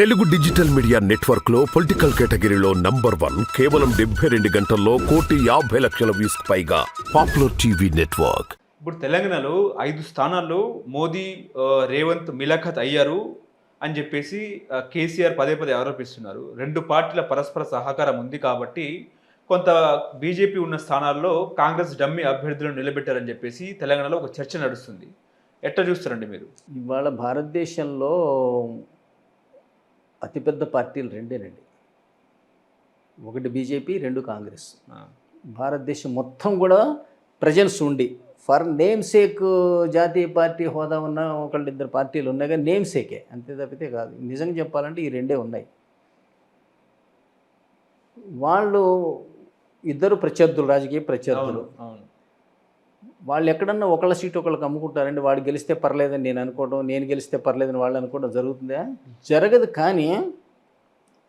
Telugu digital media నెట్వర్క్లో political కేటగిరీలో number one కేవలం డెబ్బై రెండు గంటల్లో కోటి యాభై లక్షల వ్యూస్ పైగా పాపులర్ టీవీ నెట్వర్క్. ఇప్పుడు తెలంగాణలో ఐదు స్థానాల్లో మోదీ రేవంత్ మిలఖత్ అయ్యారు అని చెప్పేసి కేసీఆర్ పదే పదే ఆరోపిస్తున్నారు. రెండు పార్టీల పరస్పర సహకారం ఉంది కాబట్టి కొంత బీజేపీ ఉన్న స్థానాల్లో కాంగ్రెస్ డమ్మి అభ్యర్థులను నిలబెట్టారని చెప్పేసి తెలంగాణలో ఒక చర్చ నడుస్తుంది. ఎట్లా చూస్తారండి మీరు? ఇవాళ భారతదేశంలో అతిపెద్ద పార్టీలు రెండేనండి. ఒకటి బీజేపీ రెండు కాంగ్రెస్. భారతదేశం మొత్తం కూడా ప్రజెన్స్ ఉండి ఫర్ నేమ్ సేక్ జాతీయ పార్టీ హోదా ఉన్న ఒకళ్ళిద్దరు పార్టీలు ఉన్నాయి కానీ నేమ్ సేకే అంతే తప్పితే కాదు. నిజంగా చెప్పాలంటే ఈ రెండే ఉన్నాయి. వాళ్ళు ఇద్దరు ప్రత్యర్థులు రాజకీయ ప్రత్యర్థులు. వాళ్ళు ఎక్కడన్నా ఒకళ్ళ సీట్ ఒకళ్ళకి అమ్ముకుంటారండి. వాడు గెలిస్తే పర్లేదని నేను అనుకోవడం నేను గెలిస్తే పర్లేదని వాళ్ళు అనుకోవడం జరుగుతుందా? జరగదు కానీ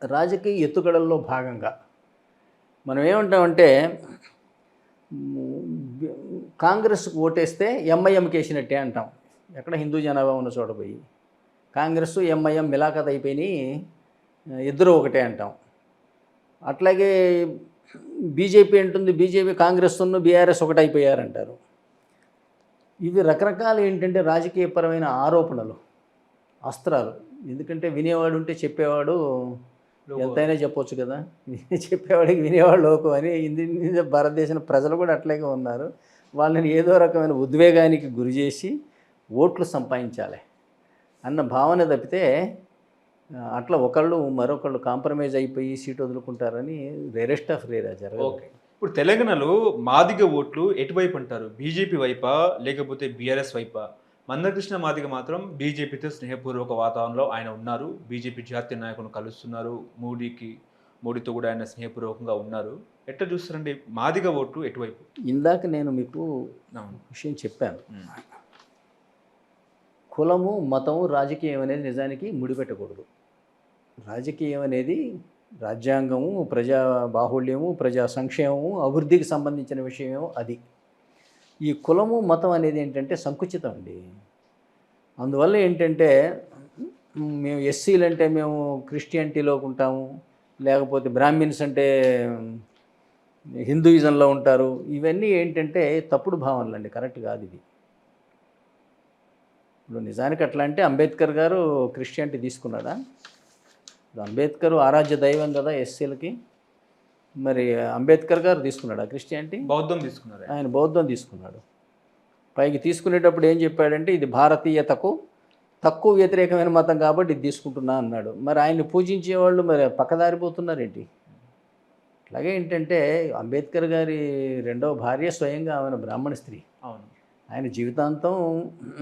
రాజకీయ ఎత్తుగడల్లో భాగంగా మనం ఏమంటామంటే కాంగ్రెస్కు ఓటేస్తే ఎంఐఎంకి వేసినట్టే అంటాం. ఎక్కడ హిందూ జనాభా ఉన్న చోట పోయి. కాంగ్రెస్ ఎంఐఎం మిలాఖత్ అయిపోయినాయి ఇద్దరు ఒకటే అంటాం. అట్లాగే బీజేపీ అంటుంది బీజేపీ కాంగ్రెస్ ఉన్న బీఆర్ఎస్ ఒకటైపోయారంటారు. ఇవి రకరకాల ఏంటంటే రాజకీయపరమైన ఆరోపణలు అస్త్రాలు. ఎందుకంటే వినేవాడు ఉంటే చెప్పేవాడు ఎంతైనా చెప్పొచ్చు కదా. చెప్పేవాడికి వినేవాడు లోకం అని భారతదేశం ప్రజలు కూడా అట్లాగే ఉన్నారు. వాళ్ళని ఏదో రకమైన ఉద్వేగానికి గురి చేసి ఓట్లు సంపాదించాలి అన్న భావన తప్పితే అట్లా ఒకళ్ళు మరొకళ్ళు కాంప్రమైజ్ అయిపోయి సీట్ వదులుకుంటారని రేరెస్ట్ ఆఫ్ రేరా జరగదు. ఓకే. ఇప్పుడు తెలంగాణలో మాదిగ ఓట్లు ఎటువైపు అంటారు? బీజేపీ వైపా? లేకపోతే బీఆర్ఎస్ వైపా? మందకృష్ణ మాదిగ మాత్రం బీజేపీతో స్నేహపూర్వక వాతావరణంలో ఆయన ఉన్నారు. బీజేపీ జాతీయ నాయకులను కలుస్తున్నారు. మోడీకి మోడీతో కూడా ఆయన స్నేహపూర్వకంగా ఉన్నారు. ఎట్లా చూస్తారండి? మాదిగ ఓట్లు ఎటువైపు? ఇందాక నేను మీకు విషయం చెప్పాను. కులము మతము రాజకీయం అనేది నిజానికి ముడిపెట్టకూడదు. రాజకీయం అనేది రాజ్యాంగము ప్రజా బాహుళ్యము ప్రజా సంక్షేమము అభివృద్ధికి సంబంధించిన విషయం అది. ఈ కులము మతం అనేది ఏంటంటే సంకుచితం అండి. అందువల్ల ఏంటంటే మేము ఎస్సీలు అంటే మేము క్రిస్టియానిటీలోకి ఉంటాము లేకపోతే బ్రాహ్మిన్స్ అంటే హిందూయిజంలో ఉంటారు. ఇవన్నీ ఏంటంటే తప్పుడు భావనలు అండి కరెక్ట్ కాదు ఇది. ఇప్పుడు నిజానికి అట్లా అంటే అంబేద్కర్ గారు క్రిస్టియానిటీ తీసుకున్నాడా? అంబేద్కర్ ఆరాధ్య దైవం కదా ఎస్సీలకి. మరి అంబేద్కర్ గారు తీసుకున్నాడా క్రిస్టియానిటీ? బౌద్ధం తీసుకున్నారు. ఆయన. బౌద్ధం తీసుకున్నాడు. పైకి తీసుకునేటప్పుడు ఏం చెప్పాడంటే ఇది భారతీయతకు తక్కువ వ్యతిరేకమైన మతం కాబట్టి ఇది తీసుకుంటున్నా అన్నాడు. మరి ఆయన్ని పూజించే వాళ్ళు మరి పక్కదారిపోతున్నారేంటి? అట్లాగే ఏంటంటే అంబేద్కర్ గారి రెండవ భార్య స్వయంగా ఆమె బ్రాహ్మణ స్త్రీ. అవును. ఆయన జీవితాంతం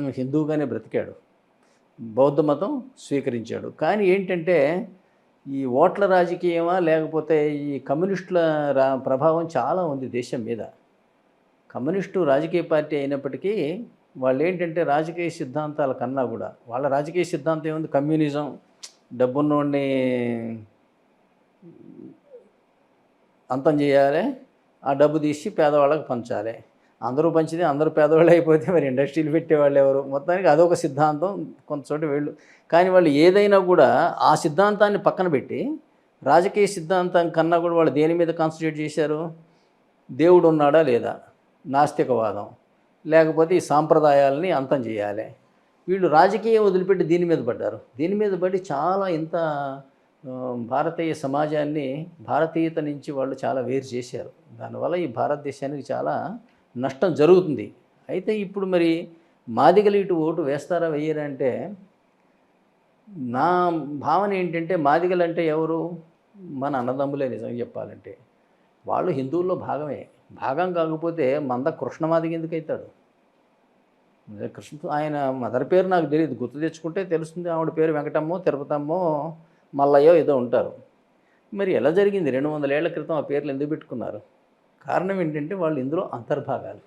హిందూగానే బ్రతికాడు. బౌద్ధ మతం స్వీకరించాడు. కానీ ఏంటంటే ఈ ఓట్ల రాజకీయమా లేకపోతే ఈ కమ్యూనిస్టుల రా ప్రభావం చాలా ఉంది దేశం మీద. కమ్యూనిస్టు రాజకీయ పార్టీ అయినప్పటికీ వాళ్ళు ఏంటంటే రాజకీయ సిద్ధాంతాల కన్నా కూడా వాళ్ళ రాజకీయ సిద్ధాంతం ఏముంది? కమ్యూనిజం డబ్బున్నోడిని అంతం చేయాలి ఆ డబ్బు తీసి పేదవాళ్ళకి పంచాలి. అందరూ పంచితే అందరూ పేదవాళ్ళు అయిపోతే మరి ఇండస్ట్రీలు పెట్టేవాళ్ళు ఎవరు? మొత్తానికి అదొక సిద్ధాంతం. కొంత చోట వీళ్ళు కానీ వాళ్ళు ఏదైనా కూడా ఆ సిద్ధాంతాన్ని పక్కన పెట్టి రాజకీయ సిద్ధాంతం కన్నా కూడా వాళ్ళు దేని మీద కాన్సన్ట్రేట్ చేశారు? దేవుడు ఉన్నాడా లేదా? నాస్తికవాదం. లేకపోతే ఈ సాంప్రదాయాలని అంతం చేయాలి. వీళ్ళు రాజకీయం వదిలిపెట్టి దీని మీద పడ్డారు. దీని మీద పడి చాలా ఇంత భారతీయ సమాజాన్ని భారతీయత నుంచి వాళ్ళు చాలా వేరు చేశారు. దానివల్ల ఈ భారతదేశానికి చాలా నష్టం జరుగుతుంది. అయితే ఇప్పుడు మరి మాదిగలు ఇటు ఓటు వేస్తారా వేయరా అంటే నా భావన ఏంటంటే మాదిగలు అంటే ఎవరు? మన అన్నదమ్ములే నిజంగా చెప్పాలంటే. వాళ్ళు హిందువుల్లో భాగమే. భాగం కాకపోతే మంద కృష్ణమాదిగ ఎందుకు అవుతాడు కృష్ణ ఆయన మదర్ పేరు నాకు తెలియదు గుర్తు తెచ్చుకుంటే తెలుస్తుంది. ఆవిడ పేరు వెంకటమ్మో తిరుపతమ్మో మల్లయ్యో ఏదో ఉంటారు. మరి ఎలా జరిగింది? రెండు వందల ఏళ్ళ క్రితం ఆ పేర్లు ఎందుకు పెట్టుకున్నారు? కారణం ఏంటంటే వాళ్ళు ఇందులో అంతర్భాగాలు.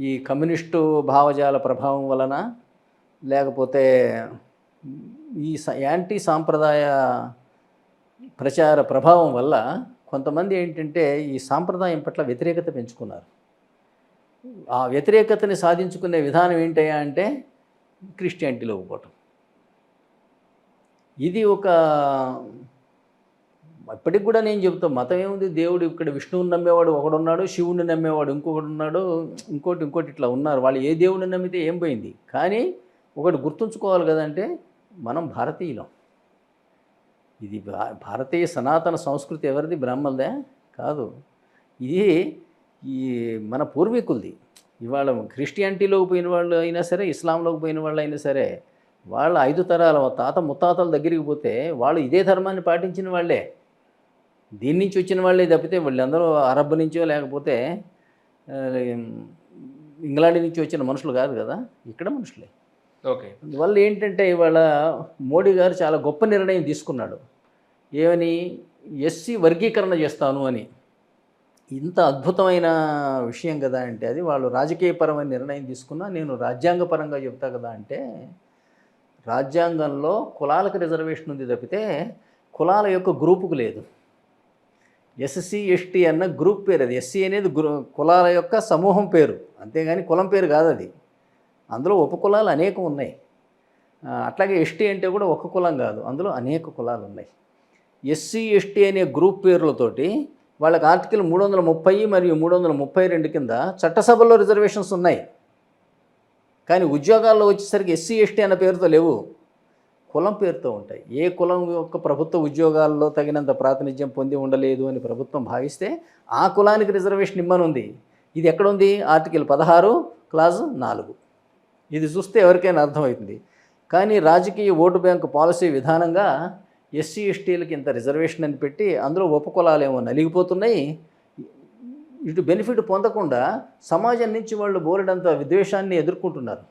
ఈ కమ్యూనిస్టు భావజాల ప్రభావం వలన లేకపోతే ఈ యాంటీ సాంప్రదాయ ప్రచార ప్రభావం వల్ల కొంతమంది ఏంటంటే ఈ సాంప్రదాయం పట్ల వ్యతిరేకత పెంచుకున్నారు. ఆ వ్యతిరేకతని సాధించుకునే విధానం ఏంటయ్యా అంటే క్రిస్టియానిటీలోకి పోవటం. ఇది ఒక ఇప్పటికి కూడా నేను చెప్తా మతం ఏముంది? దేవుడు ఇక్కడ విష్ణువుని నమ్మేవాడు ఒకడున్నాడు శివుని నమ్మేవాడు ఇంకొకడు ఉన్నాడు ఇంకోటి ఇంకోటి ఇట్లా ఉన్నారు. వాళ్ళు ఏ దేవుడిని నమ్మితే ఏం పోయింది? కానీ ఒకటి గుర్తుంచుకోవాలి కదంటే మనం భారతీయులం. ఇది భా- భారతీయ సనాతన సంస్కృతి ఎవరిది? బ్రాహ్మణదే కాదు. ఇది ఈ మన పూర్వీకులది. ఇవాళ క్రిస్టియానిటీలోకి పోయిన వాళ్ళు అయినా సరే ఇస్లాంలోకి పోయిన వాళ్ళు అయినా సరే వాళ్ళ ఐదు తరాల తాత ముత్తాతల దగ్గరికి పోతే వాళ్ళు ఇదే ధర్మాన్ని పాటించిన వాళ్ళే. దీని నుంచి వచ్చిన వాళ్ళే తప్పితే వాళ్ళందరూ అరబ్ నుంచో లేకపోతే ఇంగ్లాండ్ నుంచి వచ్చిన మనుషులు కాదు కదా? ఇక్కడ మనుషులే. ఓకే. అందువల్ల ఏంటంటే ఇవాళ మోడీ గారు చాలా గొప్ప నిర్ణయం తీసుకున్నాడు. ఏమని? ఎస్సీ వర్గీకరణ చేస్తాను అని. ఇంత అద్భుతమైన విషయం కదా అంటే అది వాళ్ళు రాజకీయపరమైన నిర్ణయం తీసుకున్నా నేను రాజ్యాంగపరంగా చెప్తా కదా అంటే రాజ్యాంగంలో కులాలకు రిజర్వేషన్ ఉంది తప్పితే కులాల యొక్క గ్రూపుకు లేదు. ఎస్సీ ఎస్టీ అన్న గ్రూప్ పేరు అది. ఎస్సీ అనేది గ్రూ కులాల యొక్క సమూహం పేరు. అంతేగాని కులం పేరు కాదు అది. అందులో ఉపకులాలు అనేకం ఉన్నాయి. అట్లాగే ఎస్టీ అంటే కూడా ఒక కులం కాదు. అందులో అనేక కులాలు ఉన్నాయి. ఎస్సీ ఎస్టీ అనే గ్రూప్ పేర్లతోటి వాళ్ళకి ఆర్టికల్ మూడు వందల ముప్పై మరియు మూడు వందల ముప్పై రెండు కింద చట్టసభల్లో రిజర్వేషన్స్ ఉన్నాయి. కానీ ఉద్యోగాల్లో వచ్చేసరికి ఎస్సీ ఎస్టీ అన్న పేరుతో లేవు. కులం పేరుతో ఉంటాయి. ఏ కులం యొక్క ప్రభుత్వ ఉద్యోగాల్లో తగినంత ప్రాతినిధ్యం పొంది ఉండలేదు అని ప్రభుత్వం భావిస్తే ఆ కులానికి రిజర్వేషన్ ఇమ్మనుంది. ఇది ఎక్కడుంది? ఆర్టికల్ పదహారు క్లాజ్ నాలుగు. ఇది చూస్తే ఎవరికైనా అర్థమవుతుంది. కానీ రాజకీయ ఓటు బ్యాంకు పాలసీ విధానంగా ఎస్సీ ఎస్టీలకి ఇంత రిజర్వేషన్ అని పెట్టి అందులో ఉపకులాలేమో నలిగిపోతున్నాయి. ఇటు బెనిఫిట్ పొందకుండా సమాజం నుంచి వాళ్ళు బోలెడంత విద్వేషాన్ని ఎదుర్కొంటున్నారు.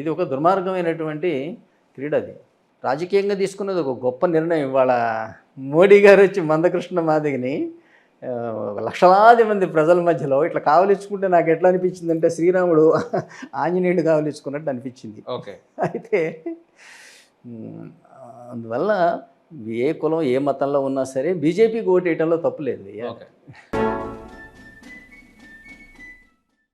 ఇది ఒక దుర్మార్గమైనటువంటి క్రీడ అది. రాజకీయంగా తీసుకున్నది ఒక గొప్ప నిర్ణయం. ఇవాళ మోడీ గారు వచ్చి మందకృష్ణ మాదిగని లక్షలాది మంది ప్రజల మధ్యలో ఇట్లా కావలించుకుంటే నాకు ఎట్లా అనిపించింది అంటే శ్రీరాముడు ఆంజనేయుడు కావలించుకున్నట్టు అనిపించింది. ఓకే. అయితే అందువల్ల ఏ కులం ఏ మతంలో ఉన్నా సరే బీజేపీకి ఓటు వేయటంలో తప్పులేదు ఓకే.